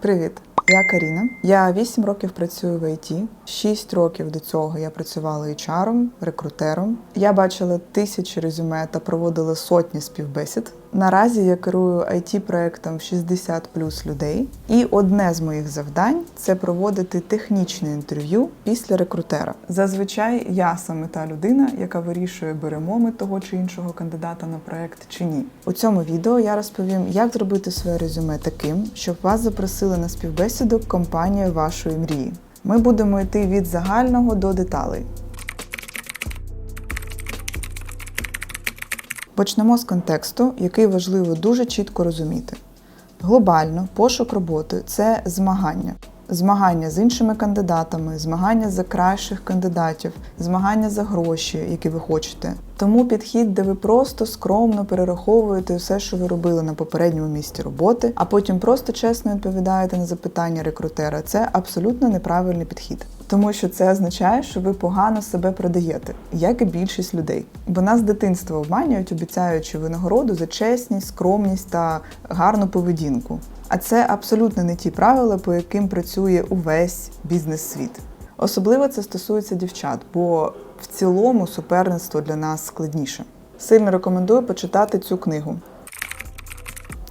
Привіт, я Каріна. Я 8 років працюю в ІТ. 6 років до цього я працювала HR, рекрутером. Я бачила тисячі резюме та проводила сотні співбесід. Наразі я керую it проектом 60 плюс людей, і одне з моїх завдань це проводити технічне інтерв'ю після рекрутера. Зазвичай я саме та людина, яка вирішує, беремо ми того чи іншого кандидата на проект чи ні. У цьому відео я розповім, як зробити своє резюме таким, щоб вас запросили на співбесіду компанію вашої мрії. Ми будемо йти від загального до деталей. Почнемо з контексту, який важливо дуже чітко розуміти. Глобально пошук роботи це змагання. Змагання з іншими кандидатами, змагання за кращих кандидатів, змагання за гроші, які ви хочете. Тому підхід, де ви просто скромно перераховуєте все, що ви робили на попередньому місці роботи, а потім просто чесно відповідаєте на запитання рекрутера, це абсолютно неправильний підхід. Тому що це означає, що ви погано себе продаєте, як і більшість людей. Бо нас з дитинства обманюють, обіцяючи винагороду за чесність, скромність та гарну поведінку. А це абсолютно не ті правила, по яким працює увесь бізнес-світ. Особливо це стосується дівчат, бо в цілому суперництво для нас складніше. Сильно рекомендую почитати цю книгу.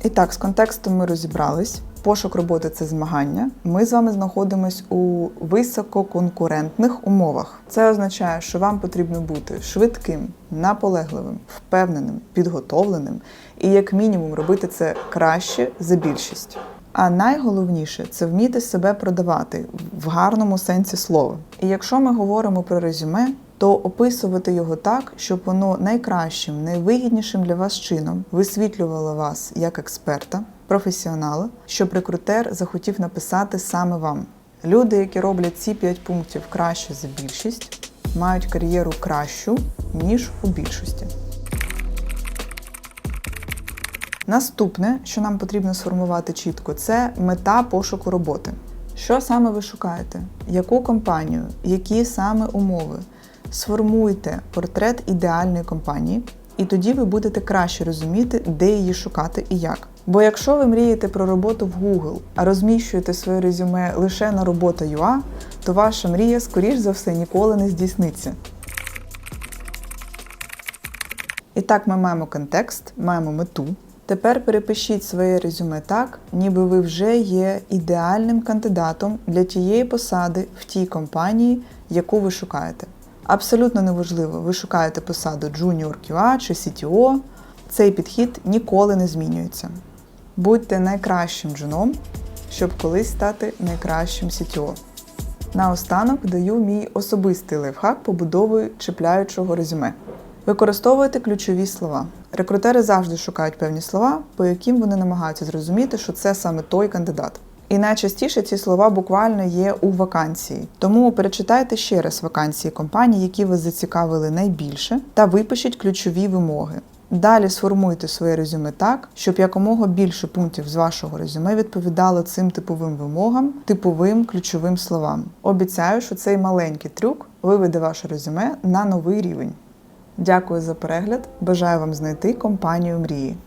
І так, з контекстом ми розібрались. Пошук роботи це змагання. Ми з вами знаходимось у висококонкурентних умовах. Це означає, що вам потрібно бути швидким, наполегливим, впевненим, підготовленим і, як мінімум, робити це краще за більшість. А найголовніше це вміти себе продавати в гарному сенсі слова. І якщо ми говоримо про резюме, то описувати його так, щоб воно найкращим, найвигіднішим для вас чином висвітлювало вас як експерта, професіонала, щоб рекрутер захотів написати саме вам. Люди, які роблять ці 5 пунктів краще за більшість, мають кар'єру кращу, ніж у більшості. Наступне, що нам потрібно сформувати чітко, це мета пошуку роботи. Що саме ви шукаєте? Яку компанію, які саме умови? Сформуйте портрет ідеальної компанії, і тоді ви будете краще розуміти, де її шукати і як. Бо якщо ви мрієте про роботу в Google, а розміщуєте своє резюме лише на робота.ua, то ваша мрія, скоріш за все, ніколи не здійсниться. І так ми маємо контекст, маємо мету. Тепер перепишіть своє резюме так, ніби ви вже є ідеальним кандидатом для тієї посади в тій компанії, яку ви шукаєте. Абсолютно неважливо, ви шукаєте посаду Junior QA чи CTO. Цей підхід ніколи не змінюється. Будьте найкращим джуном, щоб колись стати найкращим CTO. Наостанок даю мій особистий лайфхак побудови чіпляючого резюме. Використовуйте ключові слова. Рекрутери завжди шукають певні слова, по яким вони намагаються зрозуміти, що це саме той кандидат. І найчастіше ці слова буквально є у вакансії. Тому перечитайте ще раз вакансії компаній, які вас зацікавили найбільше, та випишіть ключові вимоги. Далі сформуйте своє резюме так, щоб якомога більше пунктів з вашого резюме відповідало цим типовим вимогам, типовим ключовим словам. Обіцяю, що цей маленький трюк виведе ваше резюме на новий рівень. Дякую за перегляд. Бажаю вам знайти компанію мрії.